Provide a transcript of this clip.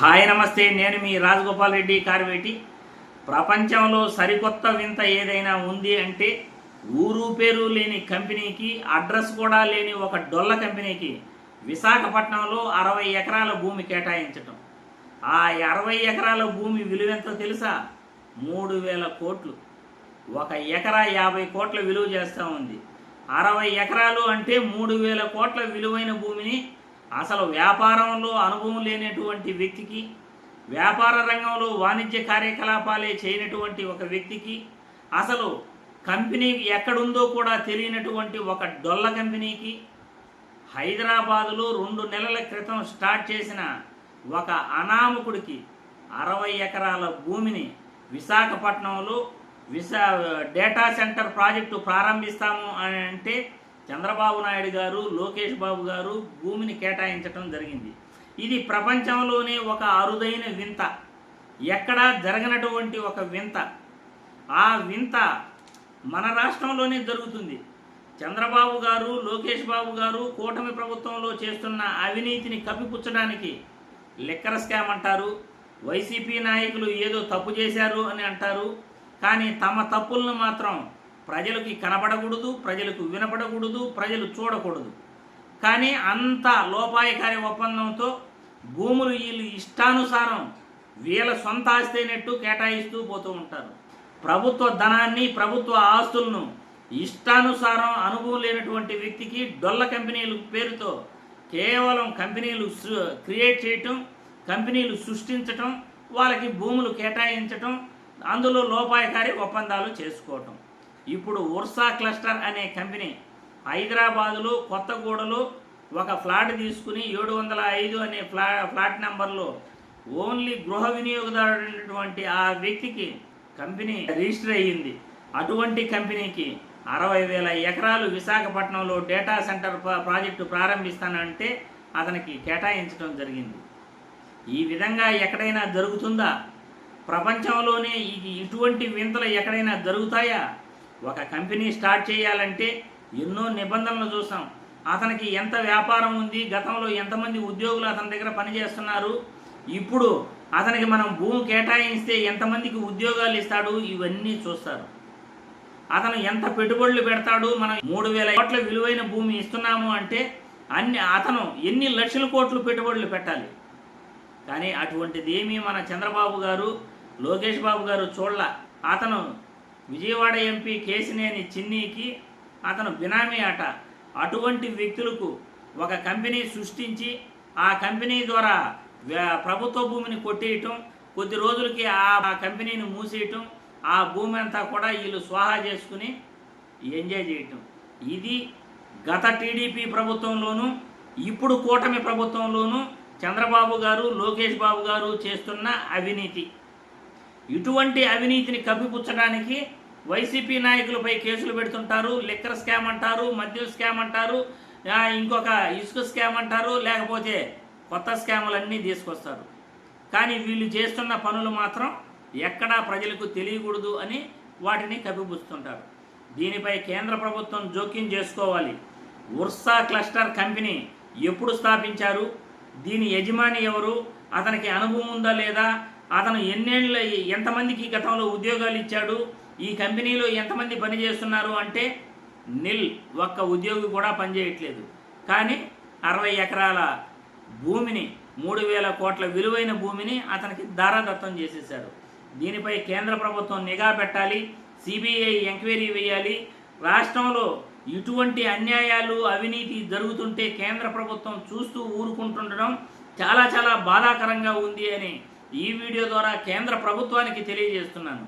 Hi నమస్తే నేను మీ రాజగోపాల్ రెడ్డి కార్వేటి. ప్రపంచంలో సరికొత్త వింత ఏదైనా ఉంది అంటే ఊరు పేరు లేని కంపెనీకి అడ్రస్ కూడా లేని ఒక డొల్ల కంపెనీకి విశాఖపట్నంలో అరవై ఎకరాల భూమి కేటాయించటం. ఆ అరవై ఎకరాల భూమి విలువెంతో తెలుసా? మూడు వేల కోట్లు. ఒక ఎకరా యాభై కోట్ల విలువ చేస్తూ ఉంది. అరవై ఎకరాలు అంటే మూడు వేల కోట్ల విలువైన భూమిని అసలు వ్యాపారంలో అనుభవం లేనటువంటి వ్యక్తికి వ్యాపార రంగంలో వాణిజ్య కార్యకలాపాలే చేయనటువంటి ఒక వ్యక్తికి అసలు కంపెనీ ఎక్కడుందో కూడా తెలియనటువంటి ఒక డొల్ల కంపెనీకి హైదరాబాదులో రెండు నెలల క్రితం స్టార్ట్ చేసిన ఒక అనామకుడికి అరవై ఎకరాల భూమిని విశాఖపట్నంలో విశా డేటా సెంటర్ ప్రాజెక్టు ప్రారంభిస్తాము అని అంటే చంద్రబాబు నాయుడు గారు లోకేష్ బాబు గారు భూమిని కేటాయించడం జరిగింది. ఇది ప్రపంచంలోనే ఒక అరుదైన వింత. ఎక్కడా జరగనటువంటి ఒక వింత. ఆ వింత మన రాష్ట్రంలోనే జరుగుతుంది. చంద్రబాబు గారు లోకేష్ బాబు గారు కూటమి ప్రభుత్వంలో చేస్తున్న అవినీతిని కప్పిపుచ్చడానికి లిక్కర్ స్కామ్ అంటారు. వైసీపీ నాయకులు ఏదో తప్పు చేశారు అని అంటారు. కానీ తమ తప్పులను మాత్రం ప్రజలకి కనబడకూడదు ప్రజలకు వినపడకూడదు ప్రజలు చూడకూడదు. కానీ అంత లోపాయకారి ఒప్పందంతో భూములు వీళ్ళు ఇష్టానుసారం వీళ్ళ సొంత ఆస్తి అయినట్టు కేటాయిస్తూ పోతూ ఉంటారు. ప్రభుత్వ ధనాన్ని ప్రభుత్వ ఆస్తులను ఇష్టానుసారం అనుభవం లేనటువంటి వ్యక్తికి డొల్ల కంపెనీలు పేరుతో కేవలం కంపెనీలు క్రియేట్ చేయటం కంపెనీలు సృష్టించటం వాళ్ళకి భూములు కేటాయించటం అందులో లోపాయకారి ఒప్పందాలు చేసుకోవటం. ఇప్పుడు ఉర్సా క్లస్టర్ అనే కంపెనీ హైదరాబాదులో కొత్తగూడలో ఒక ఫ్లాట్ తీసుకుని ఏడు వందల ఐదు అనే ఫ్లా ఫ్లాట్ నెంబర్లో ఓన్లీ గృహ వినియోగదారుడైనటువంటి ఆ వ్యక్తికి కంపెనీ రిజిస్టర్ అయ్యింది. అటువంటి కంపెనీకి అరవై వేల ఎకరాలు విశాఖపట్నంలో డేటా సెంటర్ ప్రాజెక్టు ప్రారంభిస్తానంటే అతనికి కేటాయించడం జరిగింది. ఈ విధంగా ఎక్కడైనా జరుగుతుందా? ప్రపంచంలోనే ఇది ఇటువంటి వింతలు ఎక్కడైనా జరుగుతాయా? ఒక కంపెనీ స్టార్ట్ చేయాలంటే ఎన్నో నిబంధనలు చూసాం. అతనికి ఎంత వ్యాపారం ఉంది గతంలో ఎంతమంది ఉద్యోగులు అతని దగ్గర పనిచేస్తున్నారు ఇప్పుడు అతనికి మనం భూమి కేటాయిస్తే ఎంతమందికి ఉద్యోగాలు ఇస్తాడు ఇవన్నీ చూస్తారు. అతను ఎంత పెట్టుబడులు పెడతాడు మనం మూడు వేల కోట్ల విలువైన భూమి ఇస్తున్నాము అంటే అన్ని అతను ఎన్ని లక్షల కోట్లు పెట్టుబడులు పెట్టాలి? కానీ అటువంటిది ఏమీ మన చంద్రబాబు గారు లోకేష్ బాబు గారు చూడాల. అతను విజయవాడ ఎంపీ కేసినేని చిన్నీకి అతను బినామీ అట అటువంటి వ్యక్తులకు ఒక కంపెనీ సృష్టించి ఆ కంపెనీ ద్వారా ప్రభుత్వ భూమిని కొట్టేయటం కొద్ది రోజులకి ఆ ఆ కంపెనీని మూసేయటం ఆ భూమి అంతా కూడా వీళ్ళు స్వాహా చేసుకుని ఎంజాయ్ చేయటం. ఇది గత టీడీపీ ప్రభుత్వంలోనూ ఇప్పుడు కూటమి ప్రభుత్వంలోనూ చంద్రబాబు గారు లోకేష్ బాబు గారు చేస్తున్న అవినీతి. ఇటువంటి అవినీతిని కప్పిపుచ్చడానికి వైసీపీ నాయకులపై కేసులు పెడుతుంటారు లిక్కర్ స్కామ్ అంటారు మద్యం స్కామ్ అంటారు ఇంకొక ఇసుక స్కామ్ అంటారు లేకపోతే కొత్త స్కాములన్నీ తీసుకొస్తారు. కానీ వీళ్ళు చేస్తున్న పనులు మాత్రం ఎక్కడా ప్రజలకు తెలియకూడదు అని వాటిని కప్పిపుచ్చుతుంటారు. దీనిపై కేంద్ర ప్రభుత్వం జోక్యం చేసుకోవాలి. ఉర్సా క్లస్టర్ కంపెనీ ఎప్పుడు స్థాపించారు? దీని యజమాని ఎవరు? అతనికి అనుభవం ఉందా లేదా? అతను ఎన్నేళ్ళ ఎంతమందికి గతంలో ఉద్యోగాలు ఇచ్చాడు? ఈ కంపెనీలో ఎంతమంది పనిచేస్తున్నారు అంటే నిల్ ఒక్క ఉద్యోగి కూడా పనిచేయట్లేదు కానీ అరవై ఎకరాల భూమిని మూడు వేల కోట్ల విలువైన భూమిని అతనికి దారాదత్తం చేసేశారు. దీనిపై కేంద్ర ప్రభుత్వం నిఘా పెట్టాలి సిబిఐ ఎంక్వైరీ వేయాలి. రాష్ట్రంలో ఇటువంటి అన్యాయాలు అవినీతి జరుగుతుంటే కేంద్ర ప్రభుత్వం చూస్తూ ఊరుకుంటుండడం చాలా చాలా బాధాకరంగా ఉంది అని ఈ వీడియో ద్వారా కేంద్ర ప్రభుత్వానికి తెలియజేస్తున్నాను.